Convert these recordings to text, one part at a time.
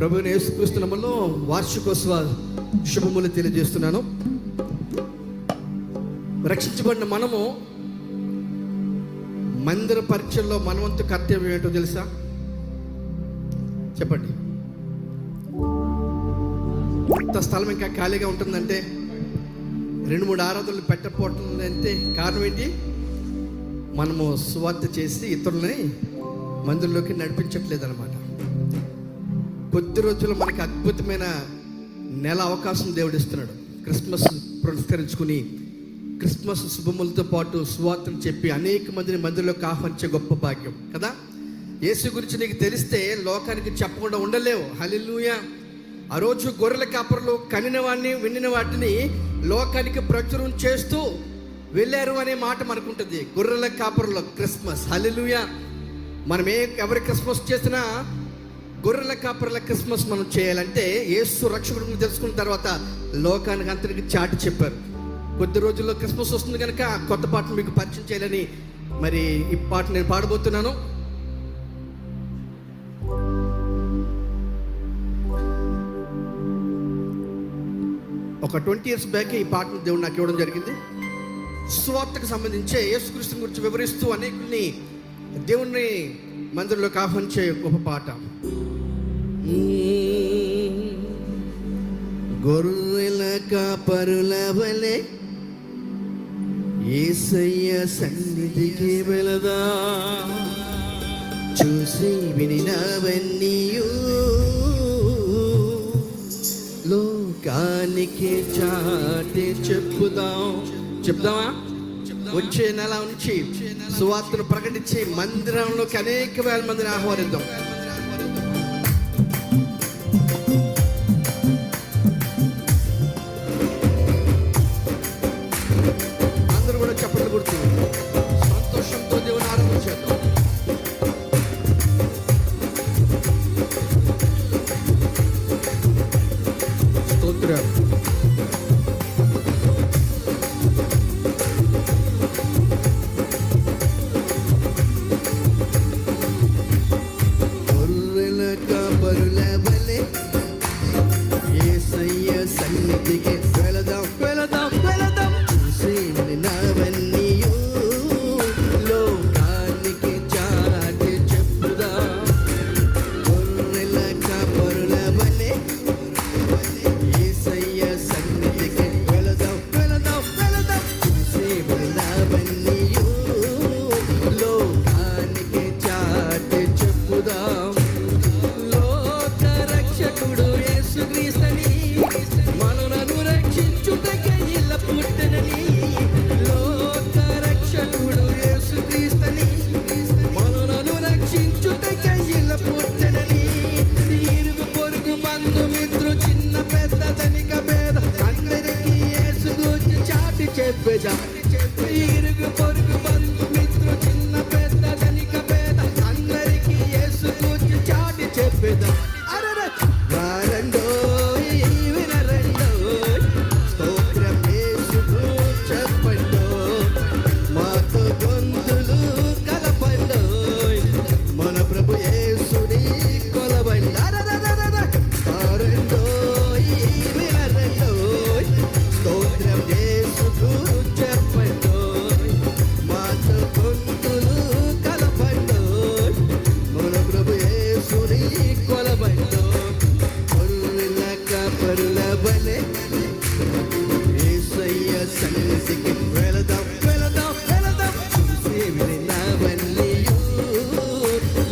ప్రభు యేసుక్రీస్తునములో వార్షికోత్సవ శుభములు తెలియజేస్తున్నాను. రక్షించబడిన మనము మందిర పరీక్షల్లో మనవంతు కర్తవ్యం ఏంటో తెలుసా? చెప్పండి. ఇంత స్థలం ఇంకా ఖాళీగా ఉంటుందంటే రెండు మూడు ఆరాధనలు పెట్టకపోవటం అంటే కారణం ఏంటి? మనము సువార్త చేసి ఇతరులని మందిరంలోకి నడిపించట్లేదు అనమాట కొద్ది రోజులు మనకి అద్భుతమైన నెల అవకాశం దేవుడు ఇస్తున్నాడు. క్రిస్మస్ పురస్కరించుకుని క్రిస్మస్ శుభములతో పాటు సువార్తను చెప్పి అనేక మందిని మందిరంలోకి ఆహ్వానించే గొప్ప భాగ్యం కదా? యేసు గురించి నీకు తెలిస్తే లోకానికి చెప్పకుండా ఉండలేవు. హలిలుయా ఆ రోజు గొర్రెల కాపరులు కనిన వాడిని వినిన వాటిని లోకానికి ప్రచురం చేస్తూ వెళ్ళారు అనే మాట మనకుంటుంది. గొర్రెల కాపరులో క్రిస్మస్. హలిలుయ మనం ఏ ఎవరి క్రిస్మస్ చేసినా గొర్రెల కాపర్ల క్రిస్మస్ మనం చేయాలంటే ఏసు రక్షకుడిని తెలుసుకున్న తర్వాత లోకానికి అంతటికి చాటి చెప్పారు. కొద్ది రోజుల్లో క్రిస్మస్ వస్తుంది కనుక కొత్త పాటను మీకు పరిచయం చేయాలని మరి ఈ పాట నేను పాడబోతున్నాను. ఒక ట్వంటీ ఇయర్స్ బ్యాక్ ఈ పాటను దేవుడు నాకు ఇవ్వడం జరిగింది. సువార్తకు సంబంధించి యేసుక్రీస్తు గురించి వివరిస్తూ అనేకుల్ని దేవుణ్ణి మందిరంలోకి ఆహ్వానించే గొప్ప పాట. గొర్రెల కాపరుల వలె ఏసయ్య సన్నిధికి వెళదా. చూసి వినినవన్నీయు. లోకానికి చాటి చెప్పుదాం. చెప్దామా? వచ్చే నెల నుంచి సువార్తను ప్రకటించి మందిరంలోకి అనేక వేల మందిని ఆహ్వానిద్దాం. గురించి చాటి చెప్పేదా ఇరుగు సన్నిధికి వెళదాం వెళదాం వెళదాం చూసి వినవన్నీయు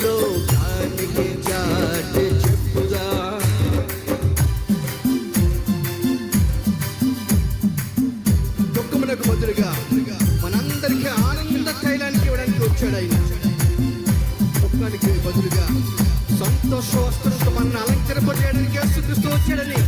లోకానికి చాటి దుఃఖమునకు బదులుగా మనందరికీ ఆనంద తైలానికి ఇవ్వడానికి వచ్చాడు ఆయన దుఃఖానికి బదులుగా సంతోష వస్త్రంతో మన అలంకరింపజేయడానికి యేసుక్రీస్తు వచ్చాడని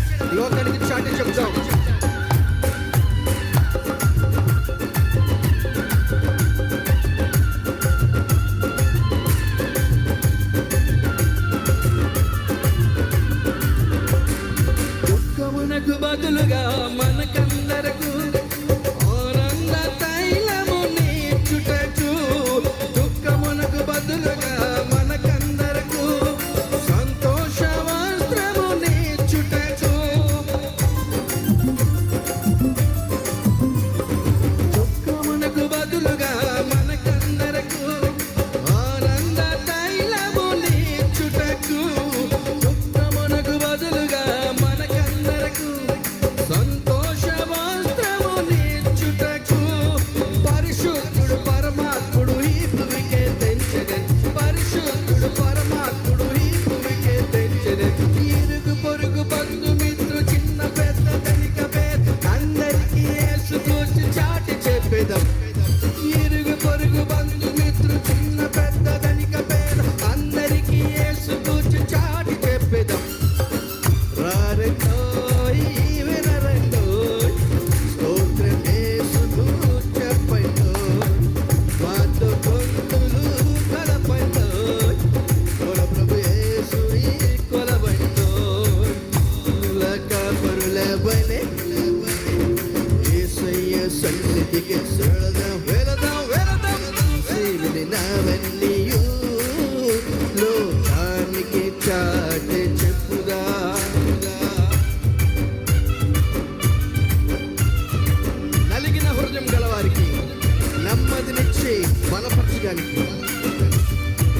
రాజ్యానికి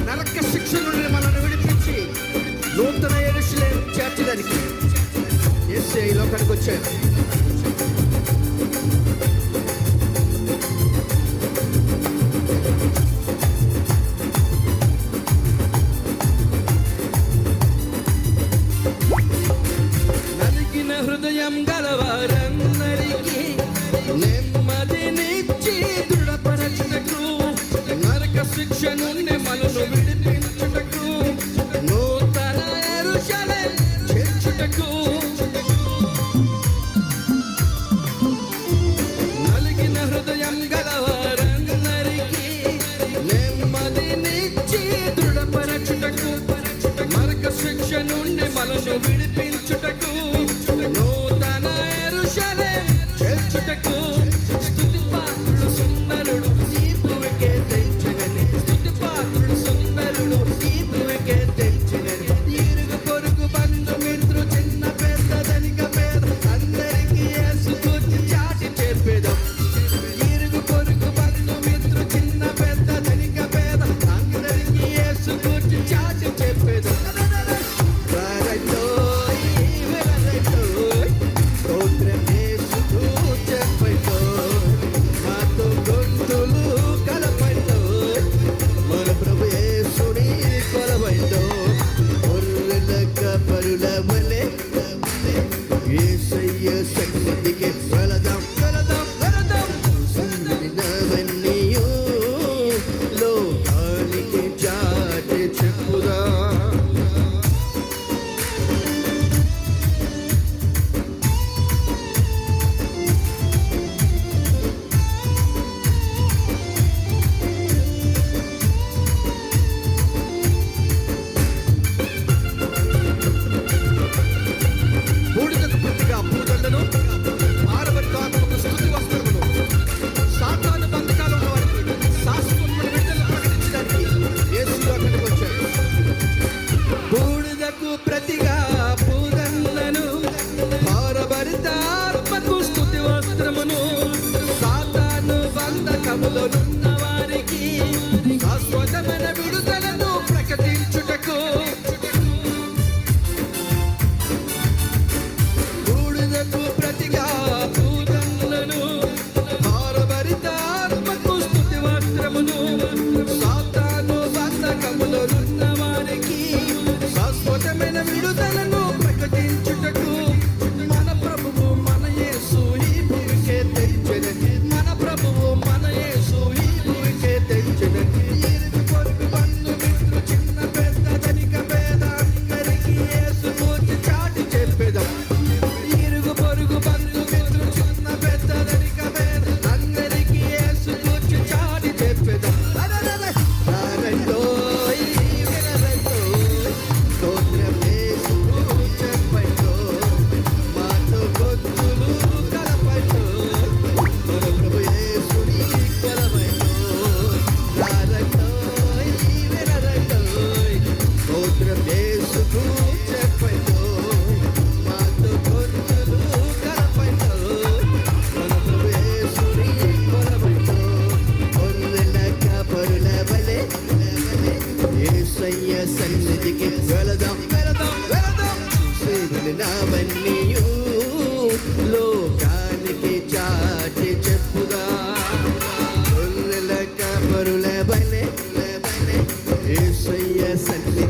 నరక శిక్ష నుండి మనల్ని విడిపించి నూతన ఎరుషులను చేర్చడానికి ఎస్ఏ లోకానికి వచ్చాడు sempre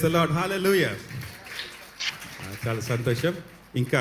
ప్రైజ్ లాడ్ హాలూయ చాలా సంతోషం. ఇంకా